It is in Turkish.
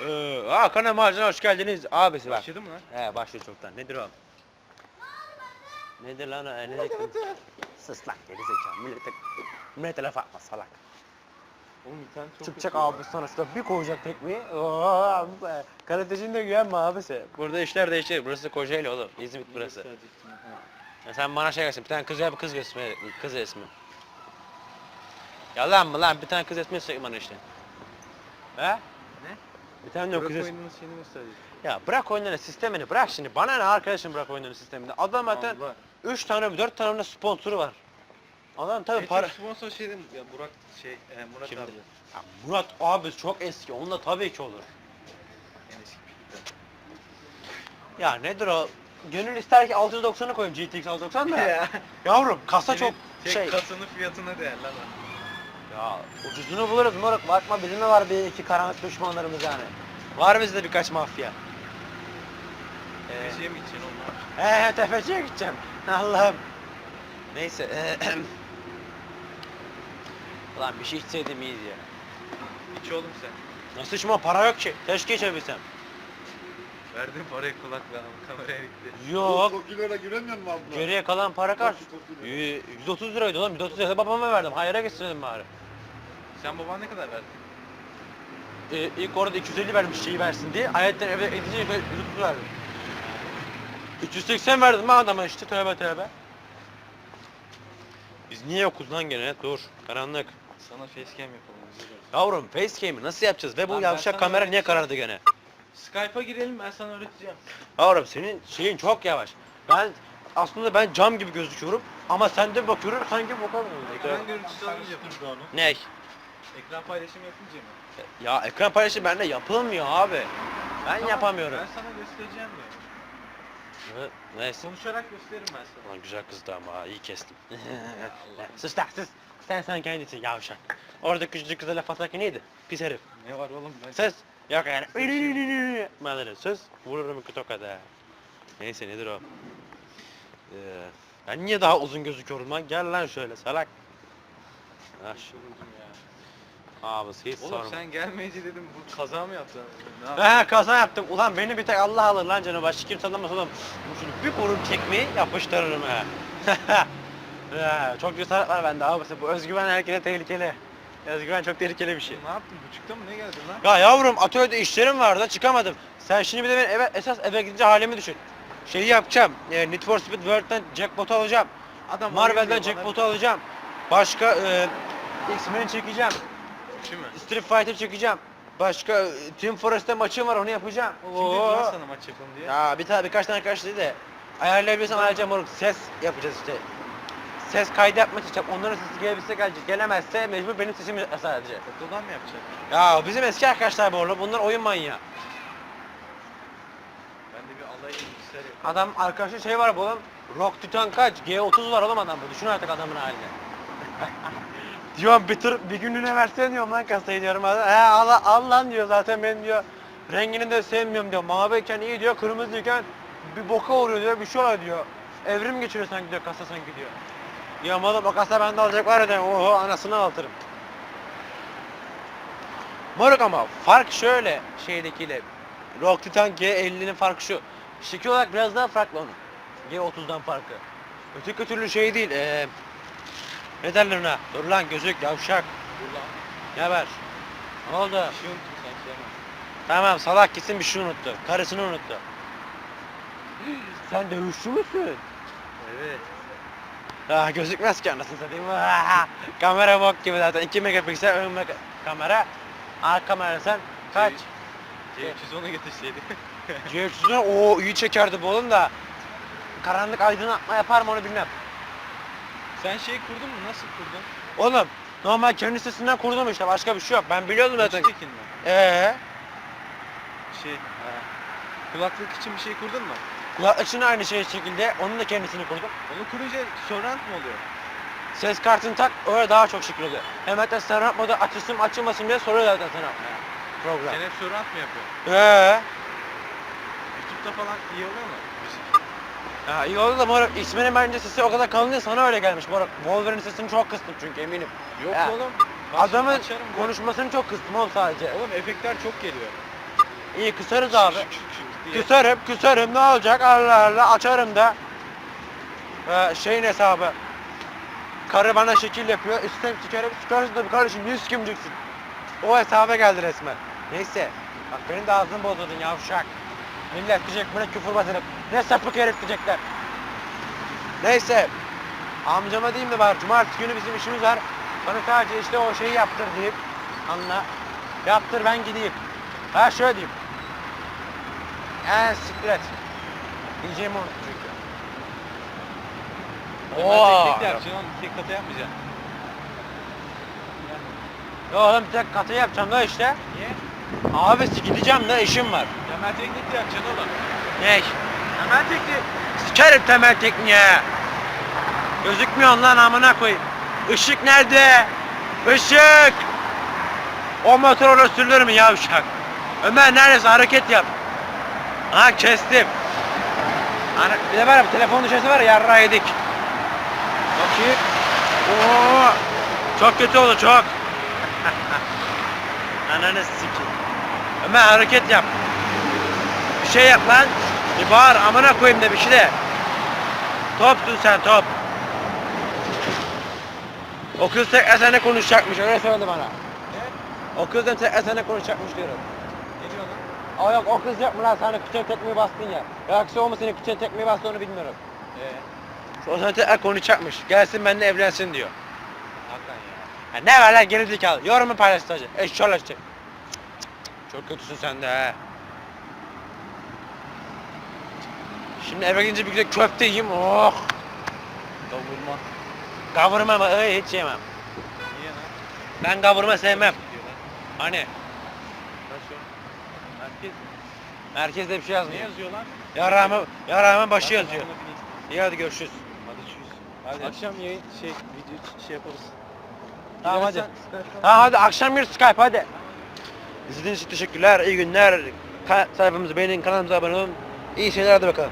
Ee, aa kana macera hoş geldiniz abisi bak. Başladı mı lan? He başlıyor çoktan. Nedir o? Nedir lan o? E, ne? Sus lan geri zekalı. Millete, millete laf atma salak. Oğlum internet çok Çıkacak kötü. abi sana işte bir koyacak tekmeyi. Oo, be. Karatecini de güvenme abisi. Burada işler değişir. Burası Kocaeli oğlum. İzmit burası. Ha. Ya sen bana şey gelsin. Bir tane kız bir kız resmi. Kız resmi. Yalan mı lan? Bir tane kız resmi söyle bana işte. He? Ne? Bir tane yok Bırak kız resmi. oyunun şeyini gösterecektim. Ya bırak oyunların sistemini bırak şimdi. Bana ne arkadaşım bırak oyunların sistemini. Adam zaten Allah. 3 tane 4 tane sponsoru var. Adam tabii En para... çok sponsor şey değil mi? Ya Burak şey, e, Murat Kimdi? abi. Ya Murat abi çok eski. Onunla tabii ki olur. En eski pilotlar. Ya nedir o? Gönül ister ki 690'ı koyayım GTX 690 da. Ya. Yavrum kasa çok tek şey. kasının fiyatına değer lan o. Ya ucuzunu buluruz moruk. Bakma bizim de var bir iki karanlık düşmanlarımız yani. Var bizde birkaç mafya. Ee, mi içeceksin onlar? He tefeciye gideceğim. Allah'ım. Neyse. Ulan bir şey içseydim iyiydi ya. İç oğlum sen. Nasıl içmem para yok ki. Keşke içebilsem. Verdin parayı kulakla kameraya gitti. Yok. Kokilere giremiyor mu abla? Geriye kalan para kaç? Nasıl kokuyor? Yü- 130 liraydı oğlum. 130 lirayı babama verdim. Hayır'a gitsin bari. Sen baban ne kadar verdin? Ee, ilk orada 250 vermiş şeyi versin diye. Ayetten eve edince 130 verdim. 380 verdim ben adama işte tövbe tövbe. Biz niye yokuz lan gene? Dur. Karanlık. Sana facecam yapalım. güzel olur. Yavrum facecam'i nasıl yapacağız? Ve bu Lan ben yavşak sana kamera niye öğreteceğim. karardı gene? Skype'a girelim ben sana öğreteceğim. Yavrum senin şeyin çok yavaş. Ben aslında ben cam gibi gözüküyorum ama sende bakıyorum sanki boka Ekran görüntüsü alınca mı? onu. Ne? Ekran paylaşımı yapınca mı? Ya ekran paylaşımı bende yapılmıyor abi. Ben Tamam, yapamıyorum. Ben sana göstereceğim diyor. Evet, Neyse. Konuşarak gösteririm ben sana. Ulan güzel kızdı ama ha, iyi kestim. sus lan sus. Sen sen kendisin yavşak. Orada küçücük kıza laf atarken neydi? Pis herif. Ne var oğlum ben? Ses. Yok yani. Öyle söz. Vururum iki tokada. Neyse nedir o? Ee, ben niye daha uzun gözüküyorum lan? Gel lan şöyle salak. Ya. abi hiç Oğlum sorma. sen gelmeyince dedim bu kaza mı yaptın? Ne yaptın? He kaza yaptım. Ulan beni bir tek Allah alır lan canım. Başka kimse alamaz oğlum. Şunu bir burun çekmeyi yapıştırırım he. Ya, çok cesaret var bende abi. Bu özgüven herkese tehlikeli. Özgüven çok tehlikeli bir şey. Ne yaptın? Buçukta mı ne geldin lan? Ya yavrum atölyede işlerim vardı çıkamadım. Sen şimdi bir de benim eve, esas eve gidince halimi düşün. Şeyi yapacağım. E, Need for Speed World'den jackpot'u alacağım. Adam Marvel'den jackpot'u alacağım. Başka e, X-Men çekeceğim. Kim mi? Street Fighter çekeceğim. Başka e, Team Fortress'te maçım var onu yapacağım. Kim dedi Oo. lan sana maç yapalım diye? Ya bir tane birkaç tane dedi de ayarlayabilirsem ayarlayacağım moruk. Ses yapacağız işte. Ses kaydı yapmak için onların sesi gelebilse gelecek. Gelemezse mecbur benim sesimi sadece. Okuldan mı yapacak? Ya bizim eski arkadaşlar bu oğlum. Bunlar oyun manyağı. Ben de bir alay bilgisayar yapayım. Adam arkadaşın şey var bu oğlum. Rock Titan kaç? G30 var oğlum adamda. Düşün artık adamın halini. diyorum bir tır bir günlüğüne versene diyorum lan kasayı diyorum. He al, al lan diyor zaten ben diyor. Rengini de sevmiyorum diyor. Maviyken iyi diyor. Kırmızıyken bir boka uğruyor diyor. Bir şey oluyor diyor. Evrim geçiriyor sanki diyor kasa sanki diyor. Ya oğlum o kasa bende alacak var ya. Oho anasını ağlatırım. Moruk ama fark şöyle şeydekiyle. Rock Titan G50'nin farkı şu. Şekil olarak biraz daha farklı onun. G30'dan farkı. Öteki türlü şey değil. Ee, ne derler ona? Dur lan gözük yavşak. Dur lan. Ne haber? Ne oldu? Bir şey unuttum sanki ama. Tamam salak gitsin bir şey unuttu. Karısını unuttu. Sen dövüşçü müsün? Evet. Ah gözükmez ki anasını satayım. kamera bok gibi zaten. 2 megapiksel ön mega kamera. Arka kamera sen kaç? C310'u getirseydi. C300'ü o iyi çekerdi bu oğlum da. Karanlık aydınlatma yapar mı onu bilmem. Sen şey kurdun mu? Nasıl kurdun? Oğlum normal kendi sitesinden kurdum işte başka bir şey yok. Ben biliyordum zaten. Mi? Eee? Şey, ha. kulaklık için bir şey kurdun mu? Kulaklık için aynı şey şekilde onun da kendisini kurdum. Onu kurunca surround mu oluyor? Ses kartını tak öyle daha çok şekil oluyor. Hem hatta surround modu açılsın açılmasın diye soruyor zaten sana. Program. Sen hep surround mı yapıyorsun? Eee? YouTube'da falan iyi oluyor mu? Müzik. Ha, iyi oldu da moruk isminin bence sesi o kadar kalın değil sana öyle gelmiş moruk. Wolverine sesini çok kıstım çünkü eminim. Yok Ya, oğlum. Bak, Adamın açarım konuşmasını çok kıstım oğlum sadece. Oğlum efektler çok geliyor. İyi kısarız abi. Şık şık şık Küserim küserim ne olacak Allah Allah açarım da. Ee, şeyin hesabı. Karı bana şekil yapıyor. İstem sikerim sıkarsın tabii kardeşim niye sikemeyeceksin? O hesaba geldi resmen. Neyse. Bak benim de ağzımı bozdurdun yavşak. Millet diyecek bu ne küfür basarım. Ne sapık herif diyecekler. Neyse. Amcama diyeyim de var. Cumartesi günü bizim işimiz var. Bana sadece işte o şeyi yaptır deyip. Anla. Yaptır ben gideyim. Ha şöyle diyeyim. Eee siktir et. Diyeceğimi unuttum çünkü. Hemen tek de yapacaksın oğlum. Tek kata yapmayacaksın. Yo oğlum tek katı yapacağım da işte. Niye? Abisi gideceğim da işim var. Temel teknik de yapacaksın oğlum. Ne? Temel teknik. Sikerim temel tekniğe. Gözükmüyor lan amına koyayım. Işık nerede? Işık! O motor orada sürülür mü yavşak? Ömer neredeyse hareket yap. Ha kestim. Ana, bir de var ya telefon düşesi var ya yarrağı yedik. Bakayım. Oo, çok kötü oldu çok. Ananı sikeyim. Ömer hareket yap. Bir şey yap lan. Bir bağır amına koyayım da bir şey de. Topsun sen top. O kız tek esene konuşacakmış öyle söyledi bana. O kızın tek esene konuşacakmış diyorum. Aa yok o kız yok mu lan sana küçük tekmeyi bastın ya. Yoksa o mu senin küçük tekmeyi bastı onu bilmiyorum. Ee, O sana tekrar konuşacakmış. Gelsin benimle evlensin diyor. Hakan ya. Ya ne var lan geri zekalı. Yorumu paylaş sadece. Eşşoğlu işte. Çok kötüsün sen de he. Şimdi eve gidince bir güzel köfte yiyeyim. Oh. Kavurma. Kavurma mı? Ay, hiç yemem. Niye lan? Ben kavurma sevmem. Hani Nasıl? Herkes merkezde bir şey ne yazmıyor. yazıyor lan? Yarağımın, yarağımın başı Lan yazıyor. İyi hadi görüşürüz. Hadi çüz. Hadi. Akşam yayın şey video şey yaparız. Tamam, hadi. Ha hadi akşam bir Skype hadi. İzlediğiniz için teşekkürler. iyi günler. Ka sayfamızı beğenin, kanalımıza abone olun. İyi şeyler hadi bakalım.